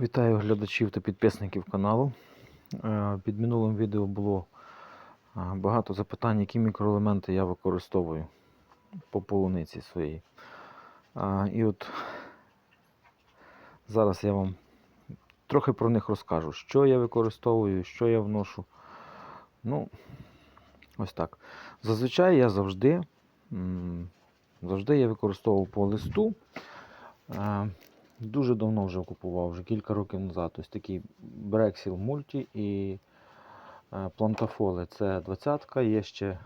Вітаю глядачів та підписників каналу. Е, Під минулим відео було е, багато запитань, які мікроелементи я використовую по полуниці своїй. І от зараз я вам трохи про них розкажу, що я використовую, що я вношу. Ну, ось так. Зазвичай я завжди, завжди я використовував по листу. Е, Дуже давно вже купував, вже кілька років назад. Ось такий Brexil Multi і е, Plantafolle. Це 20-ка, є ще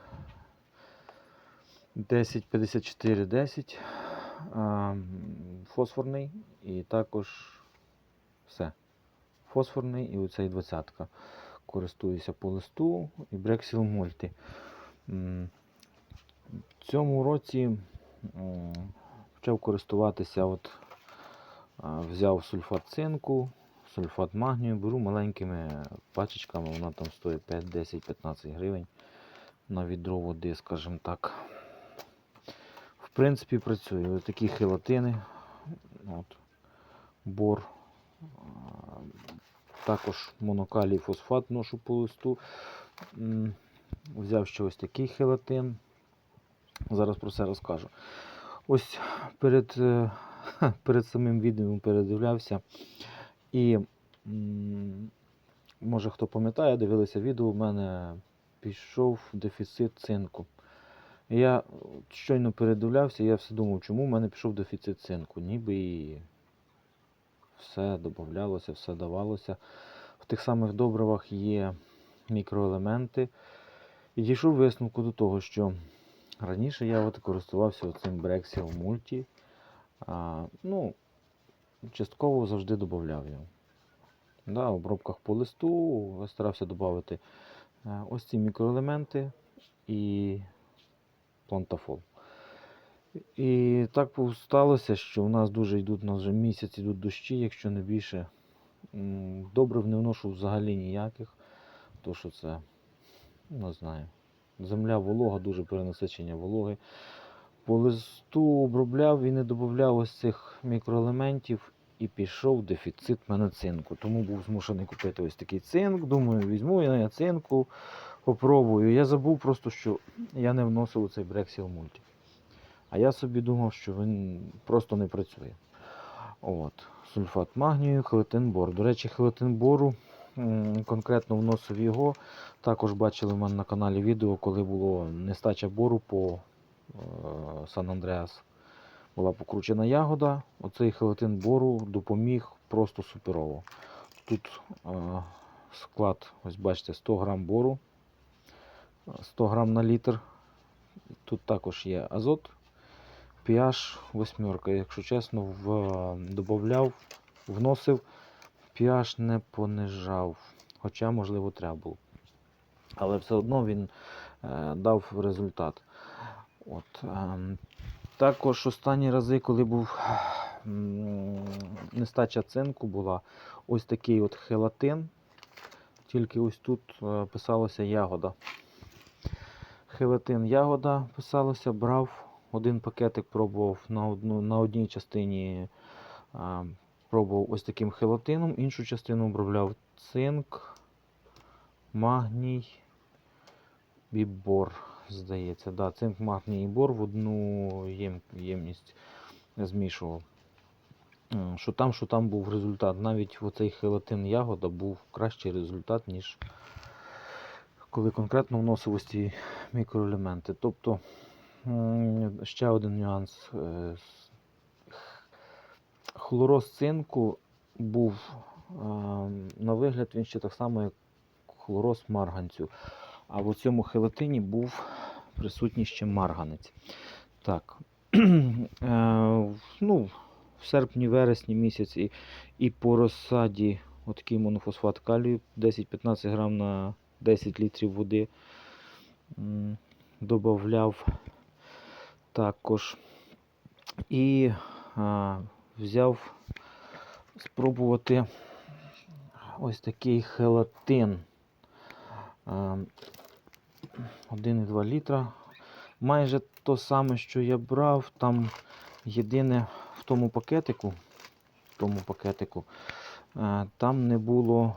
105410 е, фосфорний і також все. Фосфорний і оцей 20-ка. Користуюся по листу і Brexil Multi. В цьому році почав користуватися от Взяв сульфат цинку, сульфат магнію, беру маленькими пачечками, вона там стоїть 5, 10, 15 гривень на відро води, скажімо так. В принципі, працює. Ось такі хелатини, от, бор, також монокалій фосфат ношу по листу. Взяв ще ось такий хелатин. Зараз про це розкажу. Ось перед е, перед самим відео передивлявся. І може хто пам'ятає, дивилися відео, у мене пішов дефіцит цинку. Я щойно передивлявся, я все думав, чому в мене пішов дефіцит цинку. Ніби і все додавалося, все давалося. В тих самих добривах є мікроелементи. І дійшов висновку до того, що раніше я от користувався цим Brexil Multi. А, ну, частково завжди додавав його. Да, в обробках по листу старався додати е, ось ці мікроелементи і плантафол. І так сталося, що у нас дуже йдуть, у нас вже місяць йдуть дощі, якщо не більше. Добрив не вношу взагалі ніяких, то що це, не знаю. Земля волога, дуже перенасичення вологи. По листу обробляв і не додавав ось цих мікроелементів і пішов дефіцит мене цинку. Тому був змушений купити ось такий цинк. Думаю, візьму я цинку, попробую. Я забув просто, що я не вносив у цей Brexil Multi. А я собі думав, що він просто не працює. От. Сульфат магнію, хелетинбор. До речі, хелетинбору конкретно вносив його. Також бачили в мене на каналі відео, коли було нестача бору по Сан Андреас. Була покручена ягода. Оцей хелатин бору допоміг просто суперово. Тут е, склад, ось бачите, 100 грам бору, 100 грам на літр. Тут також є азот, pH восьмерка. Якщо чесно, в, додавав, вносив, pH не понижав, хоча, можливо, треба було. Але все одно він е, дав результат. От, ем, також останні рази, коли був нестача цинку була, ось такий от хелатин. Тільки ось тут е, писалося ягода. Хелатин ягода писалося, брав один пакетик, пробував на, одну, на одній частині е, пробував ось таким хелатином, іншу частину обробляв цинк, магній і бор здається. Да, цинк, магній і бор в одну єм, ємність змішував. Що там, що там був результат. Навіть оцей хелатин ягода був кращий результат, ніж коли конкретно вносив ось ці мікроелементи. Тобто ще один нюанс. е, Хлороз цинку був е, на вигляд він ще так само, як хлороз марганцю. А в цьому хелатині був присутній ще марганець. Так. е, ну, в серпні-вересні місяці і по розсаді отакий монофосфат калію 10-15 грам на 10 літрів води добавляв також. І а, взяв спробувати ось такий хелатин. А, 1,2 літра. Майже то саме, що я брав. Там єдине в тому пакетику тому пакетику. Е, Там не було.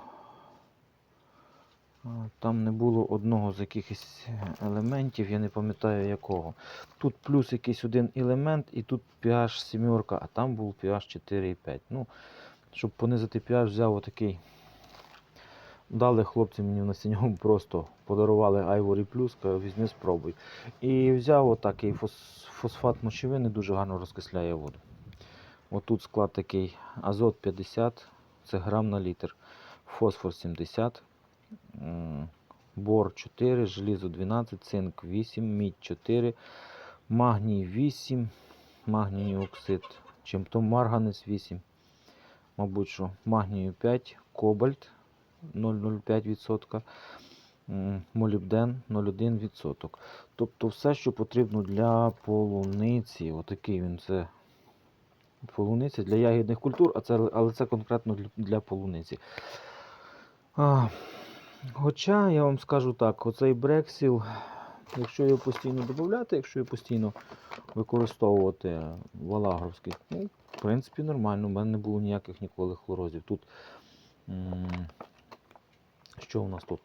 е, Там не було одного з якихось елементів, я не пам'ятаю якого. Тут плюс якийсь один елемент, і тут pH 7, а там був pH 4,5. Ну, щоб понизити pH, взяв отакий. Дали хлопці мені на синьому просто подарували Ivory Plus, кажу, візьми спробуй. І взяв отакий фосфат мочевини, дуже гарно розкисляє воду. Отут склад такий азот 50, це грам на літр, фосфор 70, бор 4, желізо 12, цинк 8, мідь 4, магній 8, магній оксид, чим то марганець 8, мабуть, що магнію 5, кобальт 0,05%, м, молібден 0,1%. Тобто все, що потрібно для полуниці, отакий він це полуниця для ягідних культур, а це, але це конкретно для, полуниці. А, хоча я вам скажу так, оцей брексіл, якщо його постійно додати, якщо його постійно використовувати в ну, в принципі, нормально. У мене не було ніяких ніколи хлорозів. Тут що у нас тут?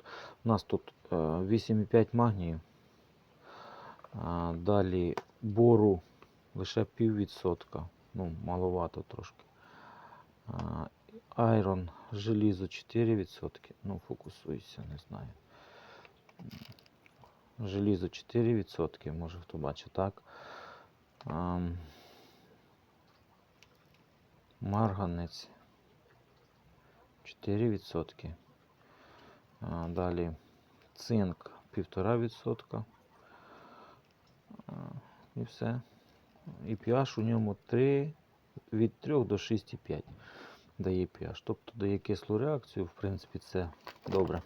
У нас тут е, 8,5 магнію. Далі бору лише піввідсотка. Ну, маловато трошки. Айрон, желізо 4%. Ну, фокусуйся, не знаю. Желізо 4%, може хто бачить так. Марганець 4%. Далі цинк 1,5%. І все. І pH у ньому 3, від 3 до 6,5 дає pH. Тобто дає кислу реакцію, в принципі, це добре.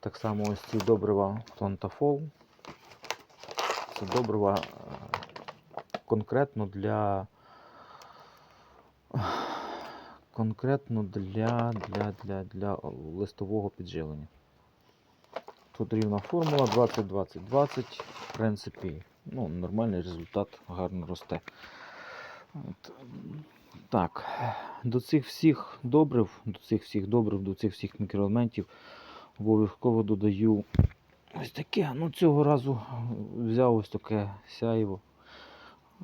Так само ось ці добрива плантафол. Це добрива е, конкретно для конкретно для, для, для, для листового підживлення. Тут рівна формула 20-20-20. В принципі, ну, нормальний результат, гарно росте. От. Так, до цих всіх добрив, до цих всіх добрив, до цих всіх мікроелементів обов'язково додаю ось таке. Ну, цього разу взяв ось таке сяйво.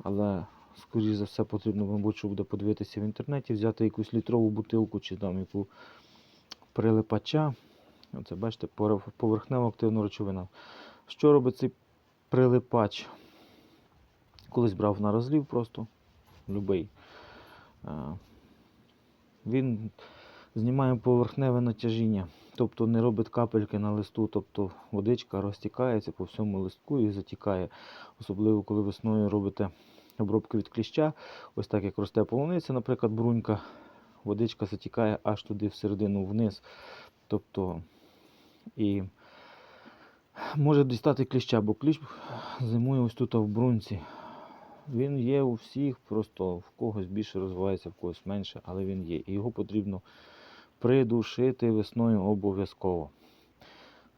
Але, скоріш за все, потрібно, мабуть, буде подивитися в інтернеті, взяти якусь літрову бутилку чи там яку прилипача. Оце, бачите, поверхнева активна речовина. Що робить цей прилипач? Колись брав на розлів просто, любий. Він знімає поверхневе натяжіння, тобто не робить капельки на листу, тобто водичка розтікається по всьому листку і затікає. Особливо, коли весною робите обробку від кліща, ось так як росте полуниця, наприклад, брунька, водичка затікає аж туди всередину вниз. Тобто і може дістати кліща, бо кліщ зимує ось тут в брунці. Він є у всіх, просто в когось більше розвивається, в когось менше, але він є. І його потрібно придушити весною обов'язково.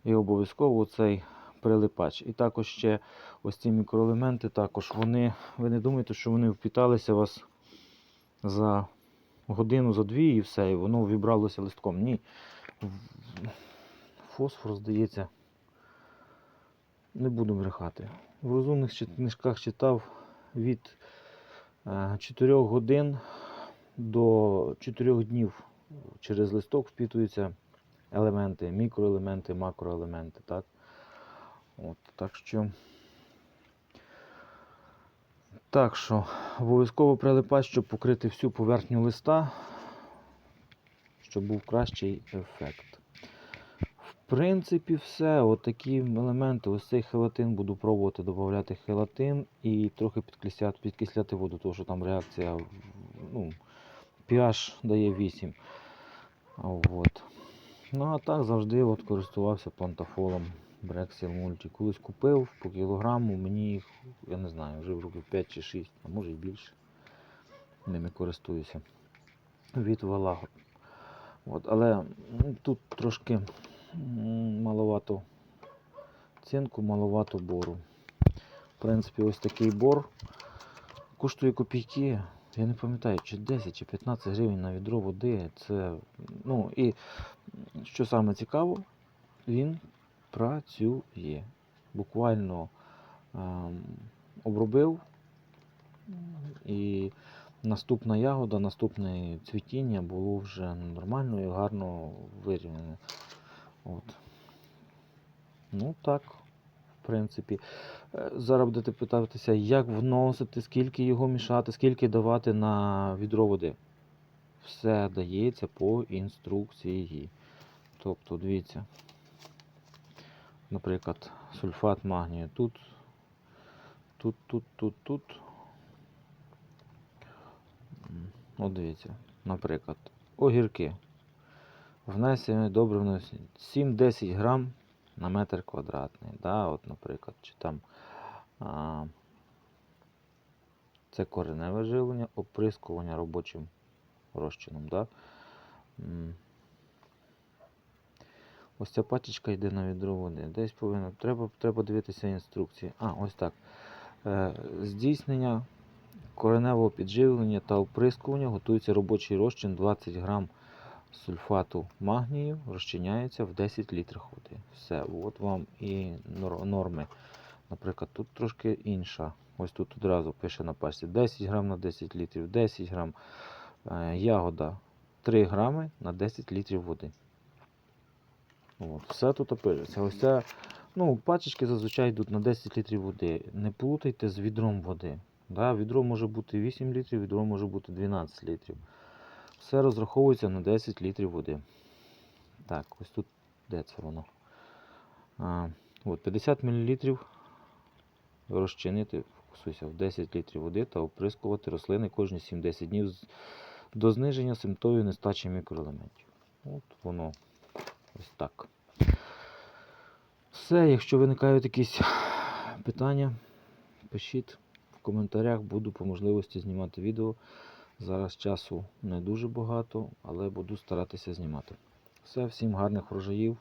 І обов'язково цей прилипач. І також ще ось ці мікроелементи, також вони, ви не думайте, що вони впіталися вас за годину, за дві і все, і воно вібралося листком. Ні. Фосфор, здається, не буду брехати. В розумних книжках читав від 4 годин до 4 днів через листок впітуються елементи, мікроелементи, макроелементи. Так, так що. Так що обов'язково прилипач, щоб покрити всю поверхню листа, щоб був кращий ефект. В принципі, все. От елементи. Ось цей хелатин буду пробувати додати хелатин і трохи підкисляти, підкисляти воду, тому що там реакція ну, pH дає 8. От. Ну а так завжди от користувався плантафолом Брексіл Мульті. Колись купив по кілограму, мені їх, я не знаю, вже в років 5 чи 6, а може і більше. Ними користуюся. Від Валаго. От, але м, тут трошки маловато цинку, маловато бору. В принципі, ось такий бор коштує копійки. Я не пам'ятаю, чи 10 чи 15 гривень на відро води. Це. Ну і що саме цікаво, він працює. Буквально ем, обробив і наступна ягода, наступне цвітіння було вже нормально і гарно вирівняне. От. Ну так, в принципі. Е, Зараз будете питатися, як вносити, скільки його мішати, скільки давати на відро води. Все дається по інструкції. Тобто, дивіться, наприклад, сульфат магнію тут, тут, тут, тут, тут. От дивіться, наприклад, огірки. Внесення добре внесення 7-10 грам на метр квадратний. Да, от, наприклад, чи там а, це кореневе живлення, оприскування робочим розчином. Да? Ось ця пачечка йде на відро води. Десь повинно. Треба, треба дивитися інструкції. А, ось так. Е, здійснення кореневого підживлення та оприскування готується робочий розчин 20 грам сульфату магнію розчиняється в 10 літрах води. Все, от вам і норми. Наприклад, тут трошки інша. Ось тут одразу пише на пачці 10 грам на 10 літрів, 10 грам. Е, Ягода 3 грами на 10 літрів води. От, все тут пишеться. Ось це, ну, пачечки зазвичай йдуть на 10 літрів води. Не плутайте з відром води. Да? Відро може бути 8 літрів, відро може бути 12 літрів. Все розраховується на 10 літрів води. Так, ось тут де це воно? А, от 50 мл розчинити, фокусуйся, в 10 літрів води та оприскувати рослини кожні 7-10 днів до зниження симптомів нестачі мікроелементів. От воно ось так. Все, якщо виникають якісь питання, пишіть в коментарях, буду по можливості знімати відео. Зараз часу не дуже багато, але буду старатися знімати. Все, всім гарних врожаїв.